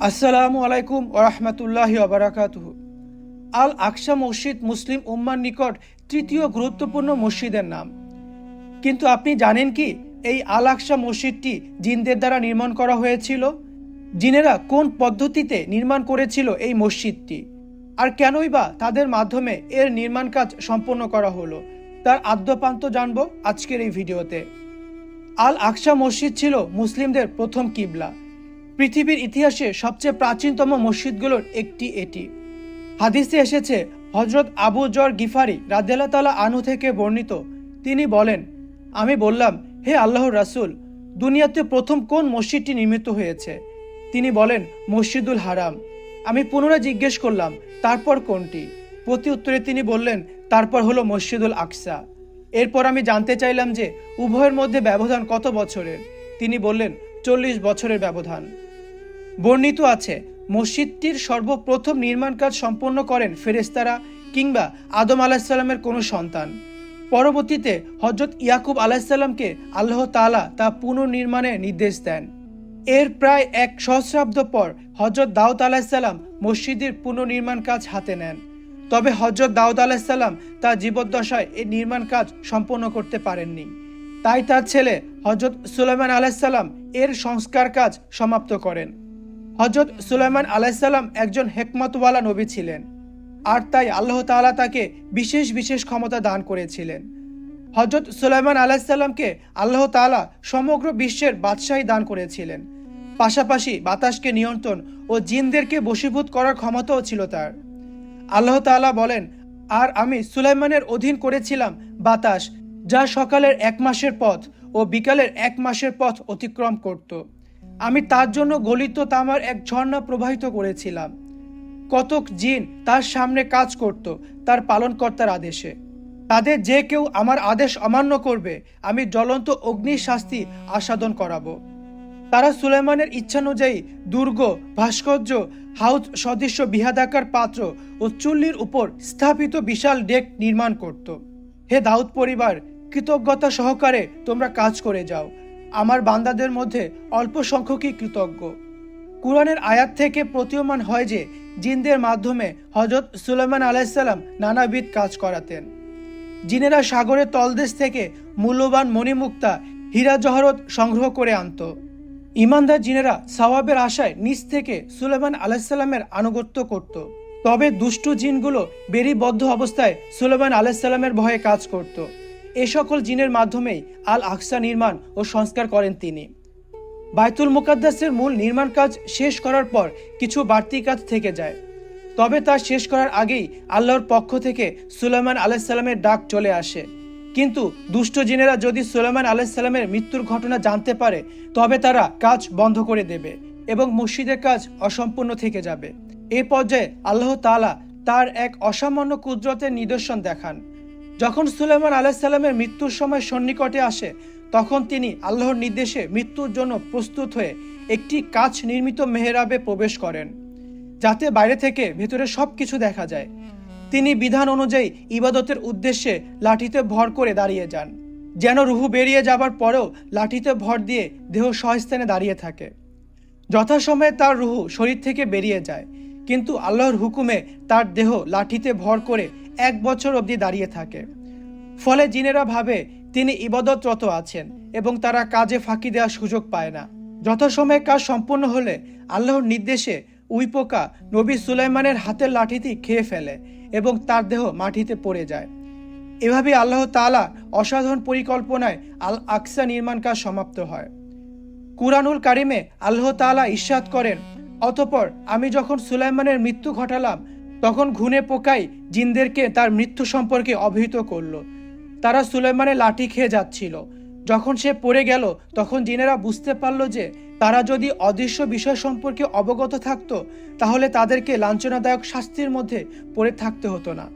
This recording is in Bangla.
আসসালামু আলাইকুম ওরহমতুল্লাহি ওবরাকাতুহ আল আকসা মসজিদ মুসলিম উম্মার নিকট তৃতীয় গুরুত্বপূর্ণ মসজিদের নাম। কিন্তু আপনি জানেন কি এই আল আকসা মসজিদটি জিনদের দ্বারা নির্মাণ করা হয়েছিল? জিনেরা কোন পদ্ধতিতে নির্মাণ করেছিল এই মসজিদটি? আর কেনই বা তাদের মাধ্যমে এর নির্মাণ কাজ সম্পন্ন করা হলো? তার আদ্যপান্ত জানব আজকের এই ভিডিওতে। আল আকসা মসজিদ ছিল মুসলিমদের প্রথম কিবলা। পৃথিবীর ইতিহাসে সবচেয়ে প্রাচীনতম মসজিদগুলোর একটি এটি। হাদিসে এসেছে হজরত আবু জর গিফারি রাদেলা তালা আনু থেকে বর্ণিত। তিনি বলেন, আমি বললাম, হে আল্লাহর রাসূল, দুনিয়াতে প্রথম কোন মসজিদটি নির্মিত হয়েছে? তিনি বলেন, মসজিদুল হারাম। আমি পুনরায় জিজ্ঞেস করলাম, তারপর কোনটি? প্রতি উত্তরে তিনি বললেন তারপর হলো মসজিদুল আকসা। এরপর আমি জানতে চাইলাম যে উভয়ের মধ্যে ব্যবধান কত বছরের? তিনি বললেন, চল্লিশ বছরের ব্যবধান। বর্ণিত আছে, মসজিদটির সর্বপ্রথম নির্মাণ কাজ সম্পন্ন করেন ফেরেস্তারা কিংবা আদম আলাহিসাল্লামের কোনো সন্তান। পরবর্তীতে হজরত ইয়াকুব আলাহিসাল্লামকে আল্লাহ তাআলা তা পুনর্নির্মাণের নির্দেশ দেন। এর প্রায় এক সহস্রাব্দ পর হজরত দাউদ আলাহিসাল্লাম মসজিদের পুনর্নির্মাণ কাজ হাতে নেন। তবে হজরত দাউদ আলাহিসাল্লাম তার জীবদ্দশায় এই নির্মাণ কাজ সম্পন্ন করতে পারেননি। তাই তার ছেলে হজরত সুলাইমান আলাহিসাল্লাম এর সংস্কার কাজ সমাপ্ত করেন। হজরত সুলাইমান আলাইসাল্লাম একজন হেকমতওয়ালা নবী ছিলেন আর তাই আল্লাহ তাআলা তাকে বিশেষ বিশেষ ক্ষমতা দান করেছিলেন। হজরত সুলাইমান আলাইসাল্লামকে আল্লাহ তাআলা সমগ্র বিশ্বের বাদশাহী দান করেছিলেন। পাশাপাশি বাতাসকে নিয়ন্ত্রণ ও জিনদেরকে বশীভূত করার ক্ষমতাও ছিল তার। আল্লাহ তাআলা বলেন, আর আমি সুলাইমানের অধীন করেছিলাম বাতাস, যা সকালের এক মাসের পথ ও বিকালের এক মাসের পথ অতিক্রম করত। আমি তার জন্য গলিত তামার এক ঝর্ণা প্রবাহিত করেছিলাম। কতক জিন তার সামনে কাজ করত, তার পালনকর্তার আদেশে। তাদের যে কেউ আমার আদেশ অমান্য করবে, আমি জ্বলন্ত অগ্নির শাস্তি আস্বাদন করাবো। তারা সুলেমানের ইচ্ছানুযায়ী দুর্গ, ভাস্কর্য, হাউস সদৃশ্য বিহাদাকার পাত্র ও চুল্লির উপর স্থাপিত বিশাল ডেক নির্মাণ করত। হে দাউদ পরিবার, কৃতজ্ঞতা সহকারে তোমরা কাজ করে যাও। আমার বান্দাদের মধ্যে অল্প সংখ্যকই কৃতজ্ঞ। কুরআনের আয়াত থেকে প্রতীয়মান হয় যে, জিনদের মাধ্যমে হজরত সুলেমান আলাইসাল্লাম নানাবিধ কাজ করাতেন। জিনেরা সাগরের তলদেশ থেকে মূল্যবান মণিমুক্তা হীরা জহরত সংগ্রহ করে আনত। ইমানদার জিনেরা সওয়াবের আশায় নিচ থেকে সুলেমান আলাইসাল্লামের আনুগত্য করত। তবে দুষ্টু জিনগুলো বেরিবদ্ধ অবস্থায় সুলেমান আলাইসাল্লামের ভয়ে কাজ করত। এ সকল জিনের মাধ্যমেই আল আকসা নির্মাণ ও সংস্কার করেন তিনি। বাইতুল মুকাদ্দাসের মূল নির্মাণ কাজ শেষ করার পর কিছু বাড়তি কাজ থেকে যায়। তবে তা শেষ করার আগেই আল্লাহর পক্ষ থেকে সুলেমান আলাইসাল্লামের ডাক চলে আসে। কিন্তু দুষ্ট জিনেরা যদি সুলেমান আলাইসাল্লামের মৃত্যুর ঘটনা জানতে পারে, তবে তারা কাজ বন্ধ করে দেবে এবং মসজিদের কাজ অসম্পূর্ণ থেকে যাবে। এ পর্যায়ে আল্লাহ তালা তার এক অসামান্য কুদরতের নিদর্শন দেখান। যখন সুলেমান আলাইসাল্লামের মৃত্যুর সময় সন্নিকটে আসে, তখন তিনি আল্লাহর নির্দেশে মৃত্যুর জন্য প্রস্তুত হয়ে একটি কাচ নির্মিত মেহরাবে প্রবেশ করেন, যাতে বাইরে থেকে ভেতরে সব কিছু দেখা যায়। তিনি বিধান অনুযায়ী ইবাদতের উদ্দেশ্যে লাঠিতে ভর করে দাঁড়িয়ে যান। যেন রুহু বেরিয়ে যাবার পরেও লাঠিতে ভর দিয়ে দেহ সহস্থানে দাঁড়িয়ে থাকে। যথাসময়ে তার রুহু শরীর থেকে বেরিয়ে যায়, কিন্তু আল্লাহর হুকুমে তার দেহ লাঠিতে ভর করে এক বছর অবধি দাঁড়িয়ে থাকে। ফলে জিনেরা ভাবে, তিনি ইবাদতরত আছেন এবং তারা কাজে ফাঁকি দেওয়ার সুযোগ পায় না। যথাসময়ে কাজ সম্পূর্ণ হলে আল্লাহর নির্দেশে উইপোকা নবী সুলাইমানের হাতের লাঠিটি খেয়ে ফেলে এবং তার দেহ মাটিতে পড়ে যায়। এভাবে আল্লাহ তাআলা অসাধারণ পরিকল্পনায় আল আকসা নির্মাণ কাজ সমাপ্ত হয়। কুরআনুল কারিমে আল্লাহ তাআলা ইরশাদ করেন, অতপর আমি যখন সুলাইমানের মৃত্যু ঘটালাম, তখন ঘুনে পোকাই জিনদেরকে তার মৃত্যু সম্পর্কে অবহিত করল। তারা সুলাইমানের লাঠি খেয়ে যাচ্ছিল। যখন সে পড়ে গেল, তখন জিনেরা বুঝতে পারল যে তারা যদি অদৃশ্য বিষয় সম্পর্কে অবগত থাকত, তাহলে তাদেরকে লাঞ্ছনাদায়ক শাস্তির মধ্যে পড়ে থাকতে হতো না।